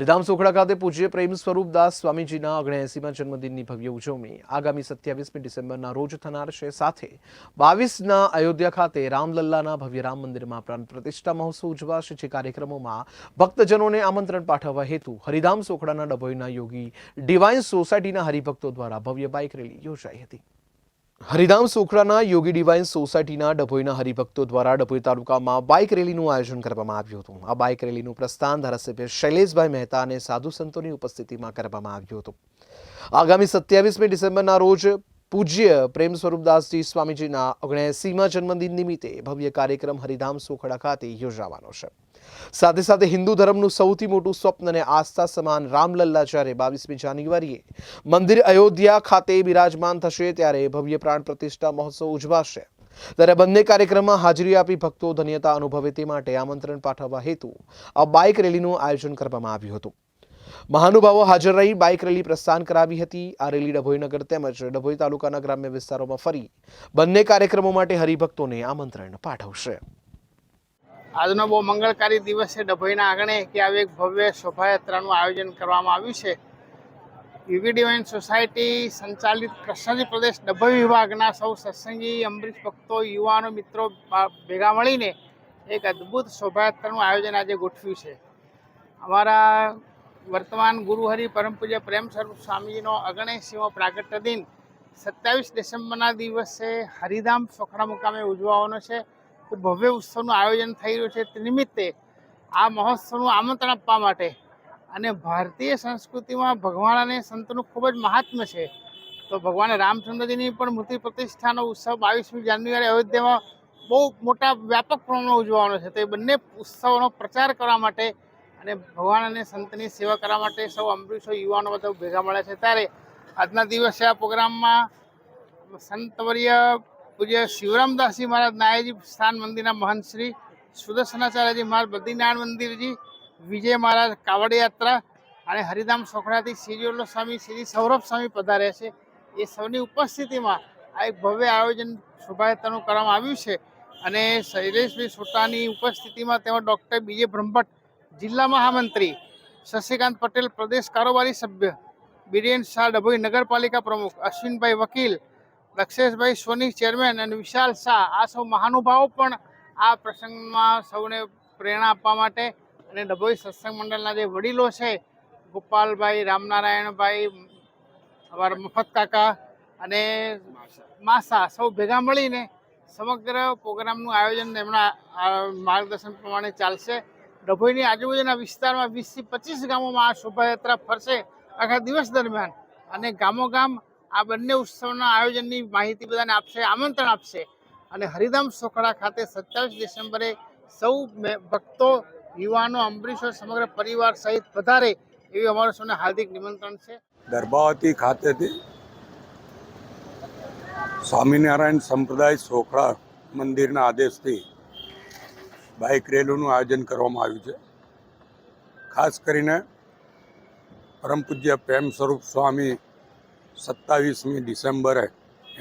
હરિધામ સોખડા ખાતે પૂજ્ય પ્રેમ સ્વરૂપદાસ સ્વામીજીના ઓગણએસીમાં જન્મદિનની ભવ્ય ઉજવણી આગામી સત્યાવીસમી ડિસેમ્બરના રોજ થનાર છે. સાથે બાવીસના અયોધ્યા ખાતે રામલલ્લાના ભવ્ય રામ મંદિરમાં પ્રાણ પ્રતિષ્ઠા મહોત્સવ ઉજવાશે, જે કાર્યક્રમોમાં ભક્તજનોને આમંત્રણ પાઠવવા હેતુ હરિધામ સોખડાના ડભોઈના યોગી ડિવાઇન સોસાયટીના હરિભક્તો દ્વારા ભવ્ય બાઇક રેલી યોજાઈ હતી. હરિધામ સોખડાના યોગી ડિવાઇન સોસાયટીના ડભોઈના હરિભક્તો દ્વારા ડભોઈ તાલુકામાં બાઇક રેલીનું આયોજન કરવામાં આવ્યું હતું. આ બાઇક રેલીનું પ્રસ્થાન ધારાસભ્ય શૈલેષભાઈ મહેતા અને સાધુ સંતોની ઉપસ્થિતિમાં કરવામાં આવ્યું હતું. આગામી સત્યાવીસમી ડિસેમ્બરના રોજ પૂજ્ય પ્રેમ સ્વરૂપદાસજી સ્વામીજીના ઓગણએસીમાં જન્મદિન નિમિત્તે ભવ્ય કાર્યક્રમ હરિધામ સુખડા ખાતે યોજાવાનો છે. સાથે સાથે હિન્દુ ધર્મનું સૌથી મોટું સ્વપ્ન અને આસ્થા સમાન રામલલ્લા જ્યારે બાવીસમી જાન્યુઆરીએ મંદિર અયોધ્યા ખાતે બિરાજમાન થશે ત્યારે ભવ્ય પ્રાણ પ્રતિષ્ઠા મહોત્સવ ઉજવાશે. ત્યારે બંને કાર્યક્રમમાં હાજરી આપી ભક્તો ધન્યતા અનુભવે તે માટે આમંત્રણ પાઠવવા હેતુ આ બાઇક રેલીનું આયોજન કરવામાં આવ્યું હતું. મહાનુભાવો હાજર રહી બાઇક રેલી પ્રસ્થાન કરાવી હતી. આ રેલી ડભોઈ નગર તેમજ ડભોઈ તાલુકાના ગ્રામ્ય વિસ્તારોમાં ફરી બંને કાર્યક્રમો માટે હરિભક્તોને આમંત્રણ પાઠવશે. આજનો બહુ મંગળકારી દિવસ છે ડભોઈના આંગણે કે આવી એક ભવ્ય શોભાયાત્રાનું આયોજન કરવામાં આવ્યું છે. યુવી ડિવાઇન સોસાયટી સંચાલિત કૃષ્ણજી પ્રદેશ ડભોઈ વિભાગના સૌ સત્સંગી અમરીશ ભક્તો, યુવાનો, મિત્રો ભેગા મળીને એક અદ્ભુત શોભાયાત્રાનું આયોજન આજે ગોઠવ્યું છે. અમારા વર્તમાન ગુરુહરિ પરમ પૂજ્ય પ્રેમ સ્વરૂપ સ્વામીજીનો અગણેસીમો પ્રાગટ્ય દિન સત્યાવીસ ડિસેમ્બરના દિવસે હરિધામ સોખડા મુકામે ઉજવવાનો છે. ભવ્ય ઉત્સવનું આયોજન થઈ રહ્યું છે. તે નિમિત્તે આ મહોત્સવનું આમંત્રણ આપવા માટે અને ભારતીય સંસ્કૃતિમાં ભગવાન અને સંતનું ખૂબ જ મહાત્મ્ય છે. તો ભગવાન રામચંદ્રજીની પણ મૂર્તિ પ્રતિષ્ઠાનો ઉત્સવ બાવીસમી જાન્યુઆરી અયોધ્યામાં બહુ મોટા વ્યાપક પ્રમાણમાં ઉજવવાનો છે. તો એ બંને ઉત્સવોનો પ્રચાર કરવા માટે અને ભગવાન અને સંતની સેવા કરવા માટે સૌ અમૃતસર યુવાનો બધા ભેગા મળ્યા છે. ત્યારે આજના દિવસે આ પ્રોગ્રામમાં સંતવર્ય પૂજ્ય શિવરામદાસજી મહારાજ નાયજી સ્થાન મંદિરના મહંત શ્રી સુદર્શનાચાર્યજી મહારાજ, બદ્રીનારાયણ મંદિરજી, વિજય મહારાજ કાવડ યાત્રા અને હરિધામ સોખડાથી શ્રી સ્વામી શ્રી સૌરભ સ્વામી પધાર્યા છે. એ સૌની ઉપસ્થિતિમાં આ એક ભવ્ય આયોજન શોભાયાત્રાનું કરવામાં આવ્યું છે. અને શૈલેષભાઈ સોટાની ઉપસ્થિતિમાં તેમાં ડૉક્ટર બીજે બ્રહ્મભટ્ટ જિલ્લા મહામંત્રી શશિકાંત પટેલ, પ્રદેશ કારોબારી સભ્ય બિરેન શાહ ડભોઈ નગરપાલિકા પ્રમુખ, અશ્વિનભાઈ વકીલ, દક્ષેશભાઈ સોની ચેરમેન અને વિશાલ શાહ. આ સૌ મહાનુભાવો પણ આ પ્રસંગમાં સૌને પ્રેરણા આપવા માટે અને ડભોઈ સત્સંગ મંડળના જે વડીલો છે, ગોપાલભાઈ, રામનારાયણભાઈ, અમારા મફત કાકા અને માસા, સૌ ભેગા મળીને સમગ્ર પ્રોગ્રામનું આયોજન એમના માર્ગદર્શન પ્રમાણે ચાલશે. ડભોઈની આજુબાજુના વિસ્તારમાં વીસથી પચીસ ગામોમાં આ શોભાયાત્રા ફરશે આખા દિવસ દરમિયાન. અને ગામો ગામ આ બંને ઉત્સવના આયોજનની માહિતી બધાને આપશે, આમંત્રણ આપશે. અને હરિધામ સોખડા ખાતે સત્યાવીસ ડિસેમ્બરે સૌ ભક્તો, યુવાનો, અંબરીશો, સમગ્ર પરિવાર સહિત વધારે એવી અમારું સૌને હાર્દિક નિમંત્રણ છે. ગર્ભાવતી ખાતેથી સ્વામિનારાયણ સંપ્રદાય સોખડા મંદિરના આદેશથી બાઇક રેલીનું આયોજન કરવામાં આવ્યું છે. ખાસ કરીને પરમ પૂજ્ય પ્રેમ સ્વરૂપ સ્વામી સત્તાવીસમી ડિસેમ્બરે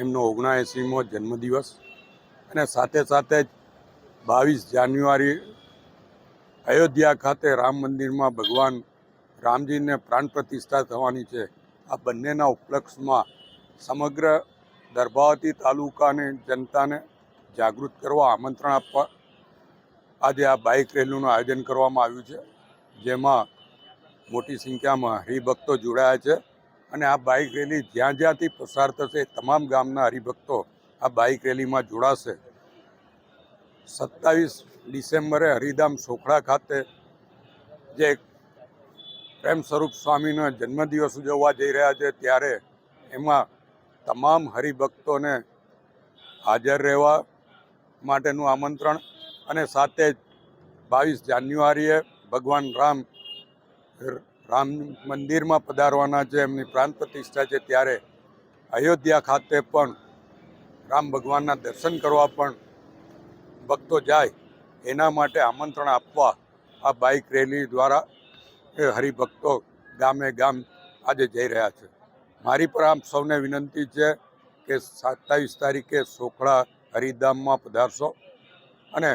એમનો ઓગણએંસીમો જન્મદિવસ અને સાથે સાથે જ બાવીસ જાન્યુઆરી અયોધ્યા ખાતે રામ મંદિરમાં ભગવાન રામજીને પ્રાણ પ્રતિષ્ઠા થવાની છે. આ બંનેના ઉપલક્ષમાં સમગ્ર દર્ભાવતી તાલુકાની જનતાને જાગૃત કરવા આમંત્રણ આપવા આજે આ બાઇક રેલીનું આયોજન કરવામાં આવ્યું છે, જેમાં મોટી સંખ્યામાં હરિભક્તો જોડાયા છે અને આ બાઇક રેલી જ્યાં જ્યાંથી પસાર થશે તમામ ગામના હરિભક્તો આ બાઇક રેલીમાં જોડાશે. સત્તાવીસ ડિસેમ્બરે હરિધામ સોખડા ખાતે જે પ્રેમ સ્વરૂપ સ્વામીનો જન્મદિવસ ઉજવવા જઈ રહ્યા છે, ત્યારે એમાં તમામ હરિભક્તોને હાજર રહેવા માટેનું આમંત્રણ અને સાથે જ બાવીસ જાન્યુઆરીએ ભગવાન રામ રામ મંદિરમાં પધારવાના છે, એમની પ્રાણ પ્રતિષ્ઠા છે. ત્યારે અયોધ્યા ખાતે પણ રામ ભગવાનના દર્શન કરવા પણ ભક્તો જાય, એના માટે આમંત્રણ આપવા આ બાઇક રેલી દ્વારા એ હરિભક્તો ગામે ગામ આજે જઈ રહ્યા છે. મારી પર આમ સૌને વિનંતી છે કે સત્તાવીસ તારીખે સોખડા હરિધામમાં પધારશો અને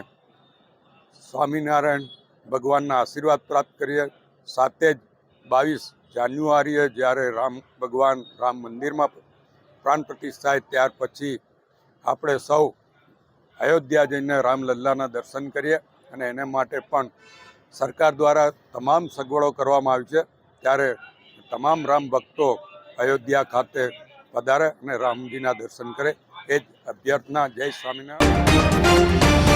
સ્વામિનારાયણ ભગવાનના આશીર્વાદ પ્રાપ્ત કરીએ. સાથે જ બાવીસ જાન્યુઆરીએ જ્યારે રામ ભગવાન રામ મંદિરમાં પ્રાણ પ્રતિષ્ઠા ત્યાર પછી આપણે સૌ અયોધ્યા જઈને રામલલ્લાના દર્શન કરીએ અને એને માટે પણ સરકાર દ્વારા તમામ સગવડો કરવામાં આવી છે. ત્યારે તમામ રામ ભક્તો અયોધ્યા ખાતે પધારે અને રામજીના દર્શન કરે. એ જ અભ્યર્થના. જય સ્વામિનારાયણ.